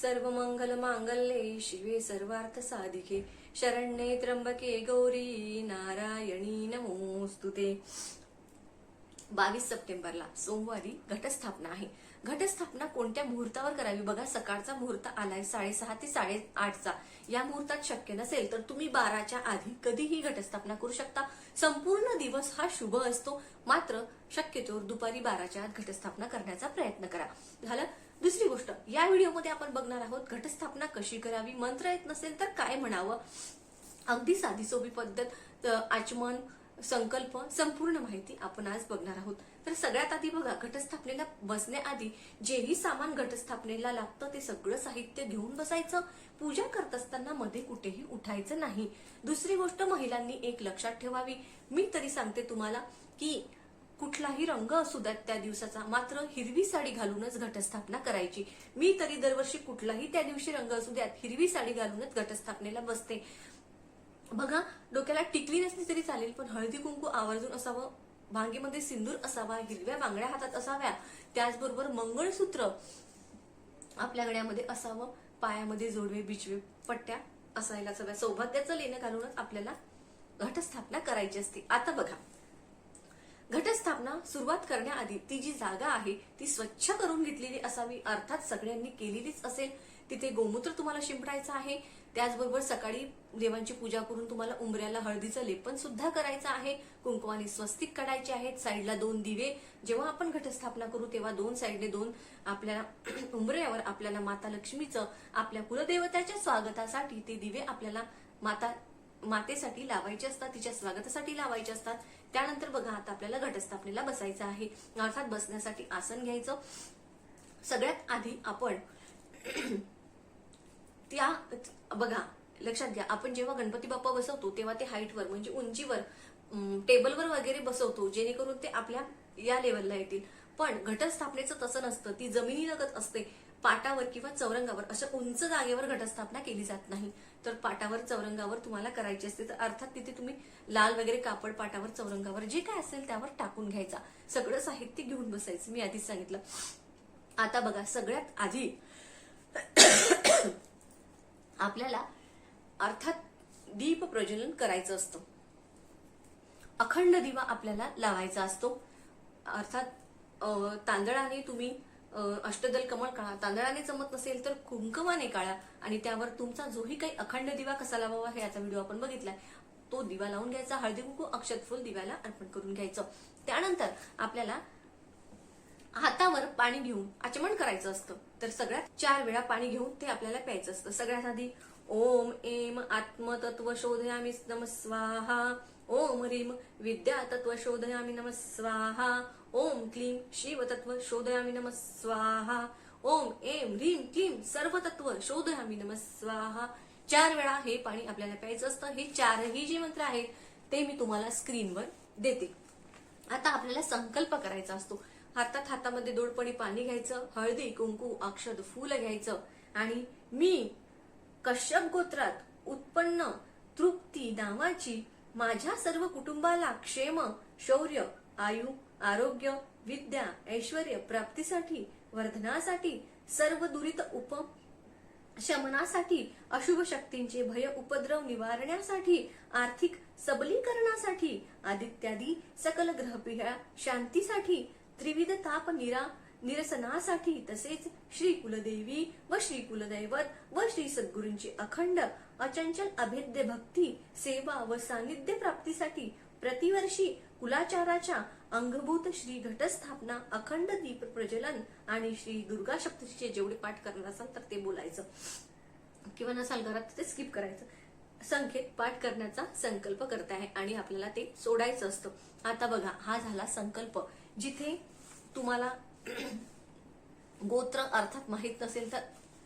सर्व मंगल मांगल्ये शिवे सर्वार्थ साधिके। शरण्ये त्र्यंबके गौरी नारायणी नमोस्तुते। बावीस सप्टेंबरला सोमवारी घटस्थापना आहे. घटस्थापना कोणत्या मुहूर्तावर करावी? बघा सकाळचा मुहूर्त आलाय साडेसहा ते साडेआठचा. या मुहूर्तात शक्य नसेल तर तुम्ही बाराच्या आधी कधीही घटस्थापना करू शकता. संपूर्ण दिवस हा शुभ असतो. मात्र शक्यतोवर दुपारी बाराच्या आत घटस्थापना करण्याचा प्रयत्न करा झालं दुसरी गोष्ट या व्हिडिओमध्ये आपण बघणार आहोत घटस्थापना कशी करावी मंत्र येत नसेल तर काय म्हणावं? अगदी साधी सोपी पद्धत आचमन संकल्प संपूर्ण माहिती आपण आज बघणार आहोत. तर सगळ्यात आधी बघा घटस्थापनेला बसण्याआधी जेही सामान घटस्थापनेला लागतं ते सगळं साहित्य घेऊन बसायचं. पूजा करत असताना मध्ये कुठेही उठायचं नाही. दुसरी गोष्ट महिलांनी एक लक्षात ठेवावी. मी तरी सांगते तुम्हाला की कुठलाही रंग असू द्यात त्या दिवसाचा. मात्र हिरवी साडी घालूनच घटस्थापना करायची. मी तरी दरवर्षी कुठलाही त्या दिवशी रंग असू द्यात हिरवी साडी घालूनच घटस्थापनेला बसते. बघा डोक्याला टिकली नसली तरी चालेल पण हळदी कुंकू आवर्जून असावं भांगेमध्ये सिंदूर असावा हिरव्या बांगड्या हातात असाव्या त्याचबरोबर मंगळसूत्र आपल्या गळ्यामध्ये असावं पायामध्ये जोडवे बिचवे पट्ट्या असायलाच हव्या. सौभाग्याचं लेणं घालूनच आपल्याला घटस्थापना करायची असते. आता बघा. घटस्थापना सुरुवात करण्याआधी ती जी जागा आहे ती स्वच्छ करून घेतलेली असावी अर्थात सगळ्यांनी केलेलीच असेल तिथे गोमूत्र तुम्हाला शिंपडायचं आहे. त्याचबरोबर सकाळी देवांची पूजा करून तुम्हाला उंबऱ्याला हळदीचं लेपन सुद्धा करायचं आहे. कुंकवाने स्वस्तिक काढायचे आहेत साईडला दोन दिवे. जेव्हा आपण घटस्थापना करू तेव्हा दोन साईडने दोन आपल्याला उंबऱ्यावर आपल्याला माता लक्ष्मीचं आपल्या कुलदेवताच्या स्वागतासाठी ते दिवे आपल्याला माता मातेसाठी लावायचे असतात तिच्या स्वागतासाठी लावायचे असतात. त्यानंतर बघा आता आपल्याला घटस्थापनेला बसायचं आहे. अर्थात बसण्यासाठी आसन घ्यायचं. सगळ्यात आधी आपण त्या बघा लक्षात घ्या. आपण जेव्हा गणपती बाप्पा बसवतो तेव्हा ते हाईटवर म्हणजे उंचीवर अं, टेबलवर वगैरे बसवतो जेणेकरून ते आपल्या या लेवलला येतील. पण घटस्थापनेचं तसं नसतं. ती जमिनीलगत असते. पाटावर किंवा चौरंगावर अशा उंच जागेवर घटस्थापना केली जात नाही. तर पाटावर चौरंगावर तुम्हाला करायची असते तर अर्थात तिथे तुम्ही लाल वगैरे कापड पाटावर चौरंगावर जे काय असेल त्यावर टाकून घ्यायचा. सगळं साहित्य घेऊन बसायचं मी आधीच सांगितलं. आता बघा सगळ्यात आधी आपल्याला अर्थात दीप प्रज्वलन करायचं असतं. अखंड दिवा आपल्याला लावायचा असतो. अर्थात तांदळाने तुम्ही अष्टदल कमळ काळा तांदळाने जमत नसेल तर कुंकवाने काळा. आणि त्यावर तुमचा जोही काही अखंड दिवा कसा लावावा हे याचा व्हिडिओ आपण बघितलाय. तो दिवा लावून घ्यायचा हळदी कुंकू अक्षत फुल दिव्याला अर्पण करून घ्यायचं. त्यानंतर आपल्याला हातावर पाणी घेऊन आचमन करायचं असतं. तर सगळ्यात चार वेळा पाणी घेऊन ते आपल्याला प्यायचं असतं. सगळ्यात आधी ओम एम आत्मतत्व शोधयामी नमस्वाहा ओम ह्रीम विद्या तत्व शोधयामी नमस्वाहा ओम क्लीम शिवतत्व शोधयामि शोधयामी नम स्वाहा. ओम एम ह्रीम क्लीम सर्व शोधयामि शोधयामी नम स्वाहा. चार वेळा हे पाणी आपल्याला प्यायचं असतं. हे चारही जे मंत्र आहेत ते मी तुम्हाला स्क्रीनवर देते. आता आपल्याला संकल्प करायचा असतो. हातात हातामध्ये दोडपणी पाणी घ्यायचं हळदी कुंकू अक्षद फुल घ्यायचं आणि मी कश्यप गोत्रात उत्पन्न तृप्ती नावाची माझ्या सर्व कुटुंबाला क्षेम शौर्य आयु आरोग्य विद्या ऐश्वर प्राप्तीसाठी वर्धनासाठी सर्व दुरित उप शमनासाठी अशुभ शक्तींचे भय उपद्रव निवारण्यासाठी आर्थिक सबलीकरणासाठी आदित्यादी सकल ग्रहपिढ्या शांतीसाठी त्रिविध ताप निरा निरसनासाठी तसेच श्री कुलदेवी व श्री कुलदैवत व श्री सद्गुरूंची अखंड अचंचल अभेद्य भक्ती सेवा व सानिध्य प्राप्तीसाठी प्रतिवर्षी कुलाचाराच्या अंगभूत श्री घटस्थापना अखंड दीप प्रज्वलन आणि श्री दुर्गा सप्तशीचे जेवढे पाठ करणार असाल तर ते बोलायचं. किंवा नसाल घरात ते स्किप करायचं. संख्येत पाठ करण्याचा संकल्प करत आहे आणि आपल्याला ते सोडायचं असतं. आता बघा हा झाला संकल्प. जिथे तुम्हाला गोत्र अर्थात माहीत नसेल तर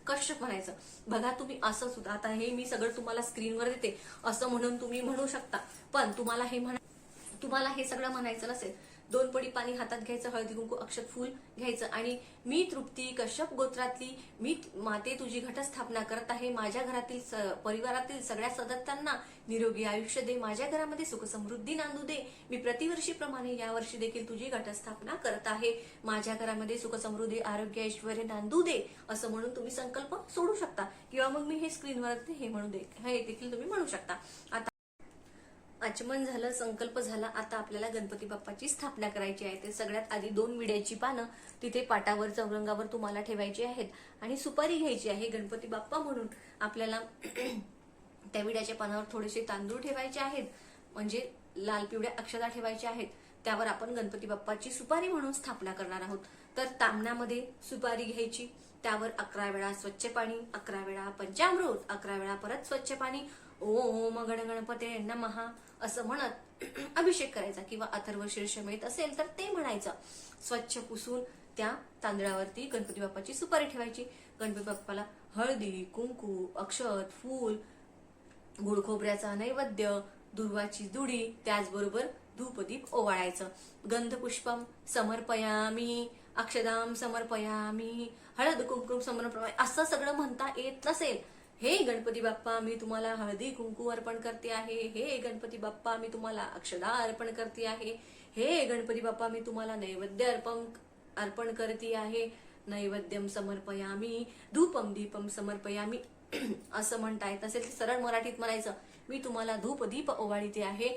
कश्यप म्हणायचं. बघा तुम्ही असं सुद्धा आता हे मी सगळं तुम्हाला स्क्रीनवर देते. असं म्हणून तुम्ही म्हणू शकता. पण तुम्हाला हे म्हणा तुम्हाला हे सगळं म्हणायचं नसेल दोन पडी पाणी हातात घ्यायचं हळदी कुंकू अक्षत फूल घ्यायचं. आणि मी तृप्ती कश्यप गोत्रातली मी माते तुझी घटस्थापना करत आहे. माझ्या घरातील परिवारातील सगळ्या सदस्यांना निरोगी आयुष्य दे. माझ्या घरामध्ये सुख समृद्धी नांदू दे. मी प्रतिवर्षीप्रमाणे यावर्षी देखील तुझी घटस्थापना करत आहे. माझ्या घरामध्ये सुख समृद्धी आरोग्य ऐश्वर नांदू दे असं म्हणून तुम्ही संकल्प सोडू शकता. किंवा मग मी हे स्क्रीनवरती हे म्हणू दे. हे देखील तुम्ही म्हणू शकता. आता आचमन झालं संकल्प झाला आता आपल्याला गणपती बाप्पाची स्थापना करायची आहे. ते सगळ्यात आधी दोन विड्याची पानं तिथे पाटावर चौरंगावर तुम्हाला ठेवायची आहेत आणि सुपारी घ्यायची आहे गणपती बाप्पा म्हणून. आपल्याला त्या विड्याच्या पानावर थोडेसे तांदूळ ठेवायचे आहेत म्हणजे लाल पिवळ्या अक्षता ठेवायच्या आहेत. त्यावर आपण गणपती बाप्पाची सुपारी म्हणून स्थापना करणार आहोत. तर तामणामध्ये सुपारी घ्यायची त्यावर अकरा वेळा स्वच्छ पाणी अकरा वेळा पंचामृत अकरा वेळा परत स्वच्छ पाणी. ओम गण गणपते नमहा असं म्हणत अभिषेक करायचा किंवा अथर्व शीर्ष मिळत असेल तर ते म्हणायचं. स्वच्छ पुसून त्या तांदळावरती गणपती बाप्पाची सुपारी ठेवायची. गणपती बाप्पाला हळदी कुंकू अक्षत फूल गुळ खोबऱ्याचा नैवेद्य दुर्वाची दुडी त्याचबरोबर धूपदीप ओवाळायचं. गंधपुष्पम समर्पयामी अक्षदाम समर्पयामी हळद कुंकुम समर्पयामी असं सगळं म्हणता येत नसेल. हे गणपती बाप्पा मी तुम्हाला हळदी कुंकू अर्पण करते आहे. हे गणपती बाप्पा मी तुम्हाला अक्षदा अर्पण करते आहे. हे गणपती बाप्पा मी तुम्हाला नैवेद्य अर्पण अर्पण करते आहे. नैवेद्यम समर्पयामी धूपम दीपम समर्पयामी. असं म्हणता येत असेल तर सरळ मराठीत म्हणायचं मी तुम्हाला धूप दीप ओवाळीते आहे.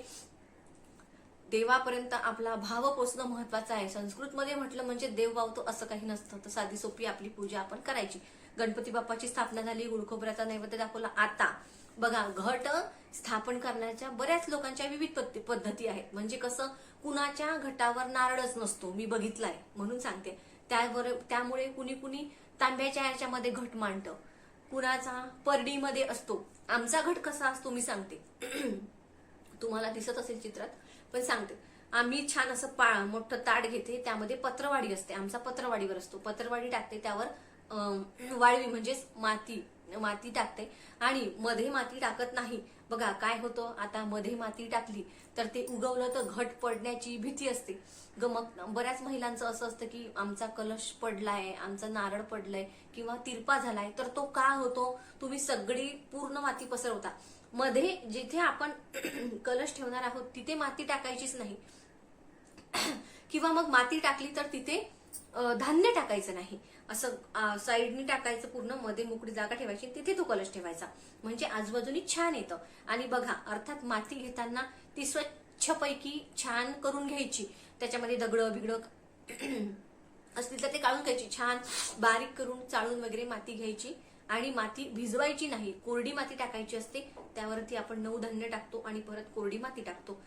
देवापर्यंत आपला भाव पोचणं महत्वाचं आहे. संस्कृतमध्ये म्हटलं म्हणजे देव वावतो असं काही नसतं. तर साधी सोपी आपली पूजा आपण करायची. गणपती बाप्पाची स्थापना झाली गुळखोबऱ्याचा नैवेद्य दाखवला. आता बघा घट स्थापन करण्याच्या बऱ्याच लोकांच्या विविध पद्धती- पद्धती आहेत. म्हणजे कसं कुणाच्या घटावर नारळच नसतो. मी बघितलाय म्हणून सांगते. त्यावर त्यामुळे कुणी कुणी तांब्याच्या ह्याच्यामध्ये घट मांडतं. कुणाचा परडीमध्ये असतो. आमचा घट कसा असतो मी सांगते. तुम्हाला दिसत असेल चित्रात पण सांगते. आम्ही छान असं पा मोठं ताट घेते त्यामध्ये पत्रवाडी असते. आमचा पत्रवाडीवर असतो. पत्रवाडी टाकते त्यावर वाळवी म्हणजेच माती माती टाकते. आणि मध्ये माती टाकत नाही. बघा काय होतं? आता मध्ये माती टाकली तर ते उगवलं तर घट पडण्याची भीती असते. ग मग बऱ्याच महिलांचं असं असतं की आमचा कलश पडलाय आमचा नारळ पडलाय किंवा तिरपा झालाय तर तो का होतो? तुम्ही सगळी पूर्ण माती पसरवता. मध्ये जिथे आपण कलश ठेवणार आहोत तिथे माती टाकायचीच नाही. किंवा मग माती टाकली तर तिथे धान्य टाकायचं नाही. असं साईडने साईडनी टाकायचं पूर्णमध्ये मोकळी जागा ठेवायची तिथे तो कलश ठेवायचा. म्हणजे आजूबाजूनी छान येतं. आणि बघा अर्थात माती घेताना ती स्वच्छपैकी छान करून घ्यायची. त्याच्यामध्ये दगड बिगड असतील तर ते काढून घ्यायची. छान बारीक करून चाळून वगैरे माती घ्यायची. आणि माती भिजवायची नाही. कोरडी माती टाकायची असते त्यावरती आपण नऊ धान्य टाकतो आणि परत कोरडी माती टाकतो.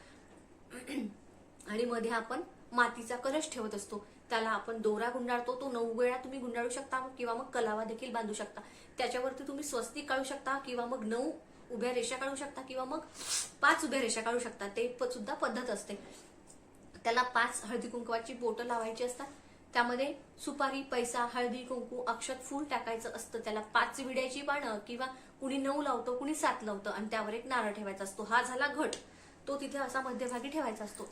आणि मध्ये आपण मातीचा कलश ठेवत असतो. त्याला आपण दोरा गुंडाळतो तो नऊ वेळा तुम्ही गुंडाळू शकता किंवा मग कलावा देखील बांधू शकता. त्याच्यावरती तुम्ही स्वस्तिक काढू शकता किंवा मग नऊ उभ्या रेषा काढू शकता किंवा मग पाच उभ्या रेषा काढू शकता. ते प- सुद्धा पद्धत असते. त्याला पाच हळदी कुंकवाची बोटं लावायची असतात. त्यामध्ये सुपारी पैसा हळदी कुंकू अक्षत फूल टाकायचं असतं. त्याला पाच विड्याची पानं किंवा कुणी नऊ लावतं कुणी सात लावतं आणि त्यावर एक नारळ ठेवायचा असतो. हा झाला घट. तो तिथे असा मध्यभागी ठेवायचा असतो.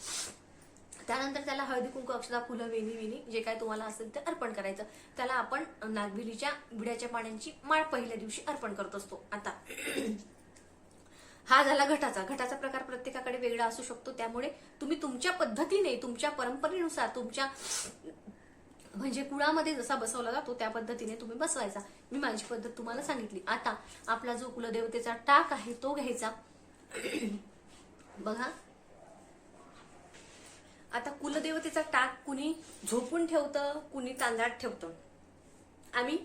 त्यानंतर त्याला हळदी कुंकू अक्षदा फुलं वेणी वेणी जे काय तुम्हाला असेल ते अर्पण करायचं. त्याला आपण नागविलीच्या विड्याच्या पाण्याची माळ पहिल्या दिवशी अर्पण करत असतो. आता हा झाला घटाचा. घटाचा प्रकार प्रत्येकाकडे वेगळा असू शकतो. त्यामुळे तुम्ही तुमच्या पद्धतीने तुमच्या परंपरेनुसार तुमच्या म्हणजे कुळामध्ये जसा बसवला जातो त्या पद्धतीने तुम्ही बसवायचा. मी माझी पद्धत तुम्हाला सांगितली. आता आपला जो कुलदेवतेचा टाक आहे तो घ्यायचा. बघा. आता कुलदेवतेचा टाक कुणी झोपून ठेवतं कुणी तांदळात ठेवतं. आम्ही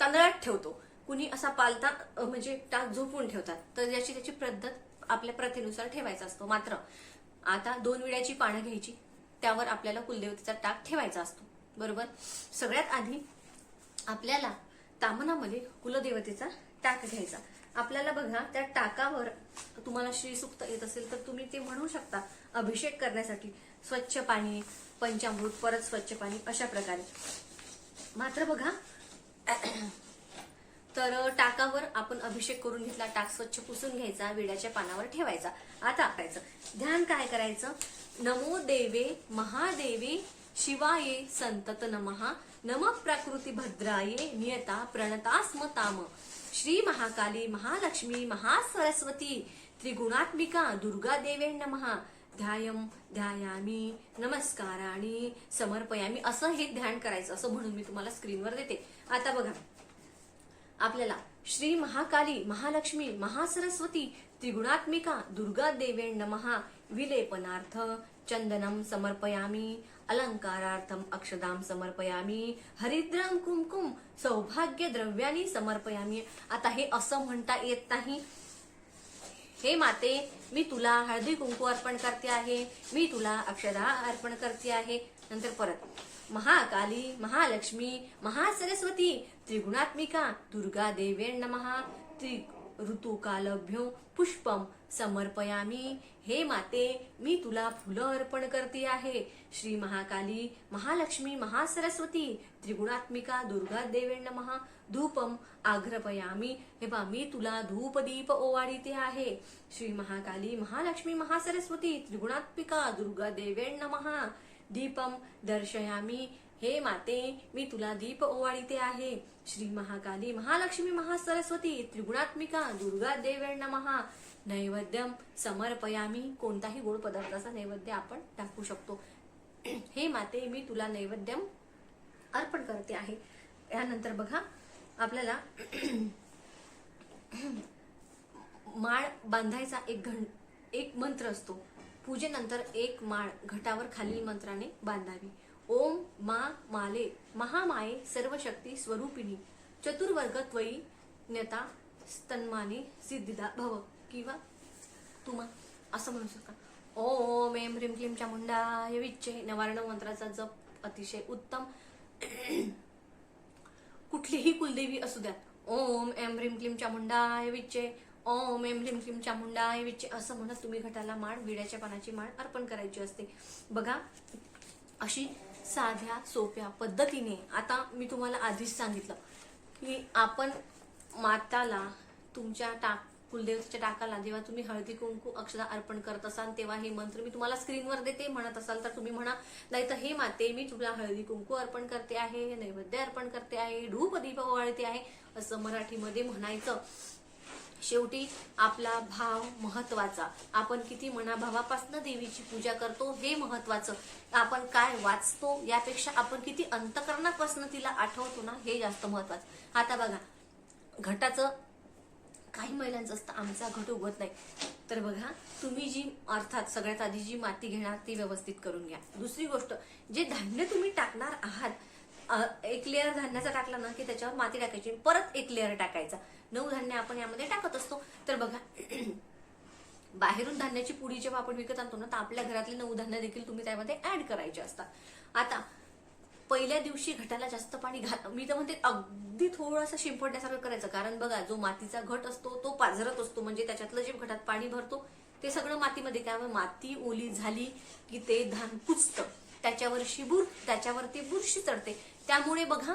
तांदळात ठेवतो. कुणी असा पालता म्हणजे टाक झोपून ठेवतात. तर याची त्याची पद्धत आपल्या प्रथेनुसार ठेवायचा असतो. मात्र आता दोन विड्याची पानं घ्यायची त्यावर आपल्याला कुलदेवतेचा टाक ठेवायचा असतो. बरोबर? सगळ्यात आधी आपल्याला तामनामध्ये कुलदेवतेचा टाक घ्यायचा. आपल्याला बघा त्या टाकावर तुम्हाला श्रीसुक्त येत असेल तर तुम्ही ते म्हणू शकता अभिषेक करण्यासाठी. स्वच्छ पाणी पंचामृत परत स्वच्छ पाणी अशा प्रकारे. मात्र बघा तर टाकावर आपण अभिषेक करून घेतला टाक स्वच्छ पुसून घ्यायचा विड्याच्या पानावर ठेवायचा आता करायचं ध्यान काय करायचं? नमो देवे महादेवे शिवाये संतत नमहा नम प्रकृती भद्राये नियता प्रणतास्मताम श्री महाकाली महालक्ष्मी महासरस्वती त्रिगुणात्मिका दुर्गा देवे नमः. ध्यायम ध्यायामी नमस्काराणी समर्पयामी असं हे ध्यान करायचं असं म्हणून मी तुम्हाला स्क्रीनवर देते. आता बघा. आपल्याला श्री महाकाली महालक्ष्मी महासरस्वती त्रिगुणात्मिका दुर्गा देवेण नमहा विलेपनार्थ चंदनम समर्पयामी अलंकारार्थम अक्षदाम समर्पयामी हरिद्राम कुमकुम सौभाग्य द्रव्यानी समर्पयामी. आता हे असं म्हणता येत नाही. हे माते मी तुला हळदी कुंकू अर्पण करते आहे. मी तुला अक्षदा अर्पण करते आहे. नंतर परत. महाकाली महालक्ष्मी महासरस्वती त्रिगुणात्मिका दुर्गा देवेण नमहा त्रि ऋतुकालभ्यो पुष्पम समर्पयामी. हे माते मी तुला फुलं अर्पण करते आहे. श्री महाकाली महालक्ष्मी महासरस्वती त्रिगुणात्मिका दुर्गा देवे महा धूपम आग्रपयामी. हे बा मी तुला धूप दीप ओवाळीते आहे. श्री महाकाली महालक्ष्मी महासरस्वती त्रिगुणात्मिका दुर्गा देवे महा दीपम दर्शयामी. हे माते मी तुला दीप ओवाळीते आहे. श्री महाकाली महालक्ष्मी महासरस्वती त्रिगुणात्मिका दुर्गा देवेण महा नैवेद्यम समर्पयामी. कोणताही गोड पदार्थाचा नैवेद्य आपण टाकू शकतो. हे माते मी तुला नैवेद्यम अर्पण करते आहे. यानंतर बघा आपल्याला माळ बांधायचा एक घं एक मंत्र असतो. पूजेनंतर एक माळ घटावर खालील मंत्राने बांधावी. ओम मा माले महामाये सर्व शक्ती स्वरूपिणी चतुर्वर्ग त्वयी न्यता स्तन्माने सिद्धिदा भव किंवा तुमा असं म्हणू शकता. ओम एम ह्रीम क्लीम हे विच्चे नवारण मंत्राचा जप अतिशय उत्तम. कुठलीही कुलदेवी असू द्या. ओम एम ह्रीम क्लीम हे विच्चे ओम एम ह्रीम क्लीम हे विच्चे असं म्हणत तुम्ही घटाला माळ विड्याच्या पानाची माळ अर्पण करायची असते. बघा अशी साध्या सोप्या पद्धतीने. आता मी तुम्हाला आधीच सांगितलं की आपण माताला तुमच्या टाक कुलदेवतेच्या टाकाला जेव्हा तुम्ही हळदी कुंकू अक्षरा अर्पण करत असाल तेव्हा हे मंत्र मी तुम्हाला स्क्रीनवर देते. म्हणत असाल तर तुम्ही म्हणा नाही तर हे माते मी तुला हळदी कुंकू अर्पण करते आहे नैवेद्य अर्पण करते आहे धूप दीप ओवाळते आहे असं मराठीमध्ये म्हणायचं. शेवटी आपला भाव महत्त्वाचा. आपण किती मनाभावापासून देवीची पूजा करतो हे महत्वाचं. आपण काय वाचतो यापेक्षा आपण किती अंतकरणापासून तिला आठवतो ना हे जास्त महत्वाचं. आता बघा घटाचं काही महिलांचं असतं आमचा घट उगवत नाही. तर बघा तुम्ही जी अर्थात सगळ्यात आधी जी माती घेणार ती व्यवस्थित करून घ्या. दुसरी गोष्ट जे धान्य तुम्ही टाकणार आहात एक लेअर धान्याचा टाकला ना की त्याच्यावर माती टाकायची परत एक लेअर टाकायचा. नऊ धान्य आपण यामध्ये टाकत असतो. तर बघा बाहेरून धान्याची पुडी जेव्हा आपण विकत आणतो ना तर आपल्या घरातले नऊ धान्य देखील तुम्ही त्यामध्ये ऍड करायचे असतात. आता पहिल्या दिवशी घटाला जास्त पाणी घाल मी तर म्हणते अगदी थोडंसं शिंपडण्यासारखं करायचं. कारण बघा जो मातीचा घट असतो तो पाझरत असतो. म्हणजे त्याच्यातलं जे घटात पाणी भरतो ते सगळं मातीमध्ये. त्यामुळे माती ओली झाली की ते धान कुचतं त्याच्यावर शिबूर त्याच्यावरती बुरशी चढते. त्यामुळे बघा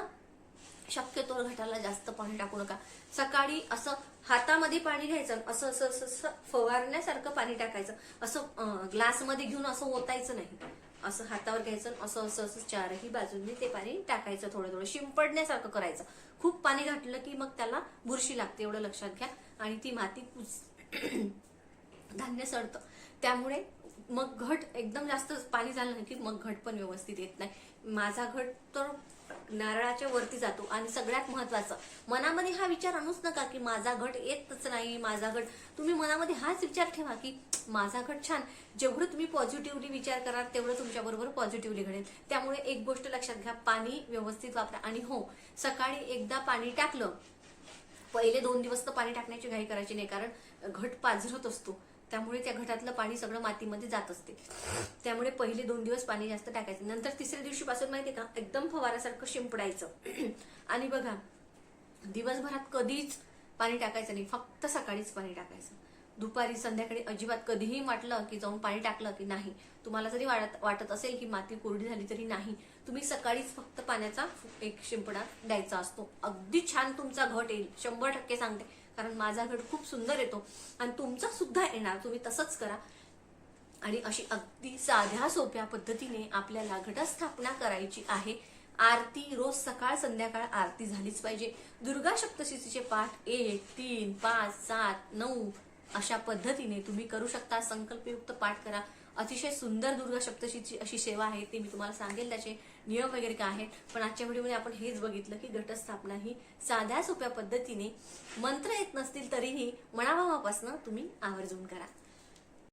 शक्यतो घटाला जास्त पाणी टाकू नका. सकाळी असं हातामध्ये पाणी घ्यायचं असं असं असं असं फवारण्यासारखं पाणी टाकायचं. असं ग्लासमध्ये घेऊन असं ओतायचं नाही. असं हातावर घ्यायचं असं असं असं चारही बाजूंनी ते पाणी टाकायचं थोडं थोडं. शिंपडण्यासारखं करायचं. खूप पाणी घातलं की मग त्याला बुरशी लागते एवढं लक्षात घ्या. आणि ती माती कुस धान्य सडतं. त्यामुळे मग घट एकदम जास्त पाणी झालं नाही की मग घट पण व्यवस्थित येत नाही. माझा घट तर नारळाच्या वरती जातो. आणि सगळ्यात महत्वाचं मनामध्ये हा विचार आणूच नका की माझा घट येतच नाही माझा घट. तुम्ही मनामध्ये हाच विचार ठेवा की माझा घट छान. जेवढं तुम्ही पॉझिटिव्हली विचार कराल तेवढं तुमच्या बरोबर पॉझिटिव्हली घडेल. त्यामुळे एक गोष्ट लक्षात घ्या पाणी व्यवस्थित वापरा. आणि हो सकाळी एकदा पाणी टाकलं पहिले दोन दिवस तर पाणी टाकण्याची घाई करायची नाही कारण घट पाझरत असतो. त्यामुळे त्या घटातलं पाणी सगळं मातीमध्ये जात असते. त्यामुळे पहिले दोन दिवस पाणी जास्त टाकायचं. नंतर तिसऱ्या दिवशीपासून माहिती का एकदम फवारासारखं शिंपडायचं. आणि बघा दिवसभरात कधीच पाणी टाकायचं नाही. फक्त सकाळीच पाणी टाकायचं. दुपारी संध्याकाळी अजिबात कधीही वाटलं की जाऊन पाणी टाकलं की नाही. तुम्हाला जरी वाटत वाटत असेल की माती कोरडी झाली तरी नाही. तुम्ही सकाळीच फक्त पाण्याचा एक शिंपडा द्यायचा असतो. अगदी छान तुमचा घट येईल. शंभर टक्के सांगते. कारण माझा गट खूप सुंदर येतो आणि तुमचा सुद्धा येणार तुम्ही तसंच करा. आणि अशी अगदी साध्या सोप्या पद्धतीने आपल्याला घटस्थापना करायची आहे. आरती रोज सकाळ संध्याकाळ आरती झालीच पाहिजे. दुर्गा सप्तशतीचे पाठ एक तीन पाच सात नऊ अशा पद्धतीने तुम्ही करू शकता. संकल्पयुक्त पाठ करा. अतिशय सुंदर दुर्गा सप्तशीची अशी सेवा आहे ती मी तुम्हाला सांगेल त्याचे. नियम वगैरे काय आहेत? पण आजच्या व्हिडिओमध्ये आपण हेच बघितलं की घटस्थापना ही साध्या सोप्या पद्धतीने मंत्र येत नसतील तरीही मनाभावापासून तुम्ही आवर्जून करा.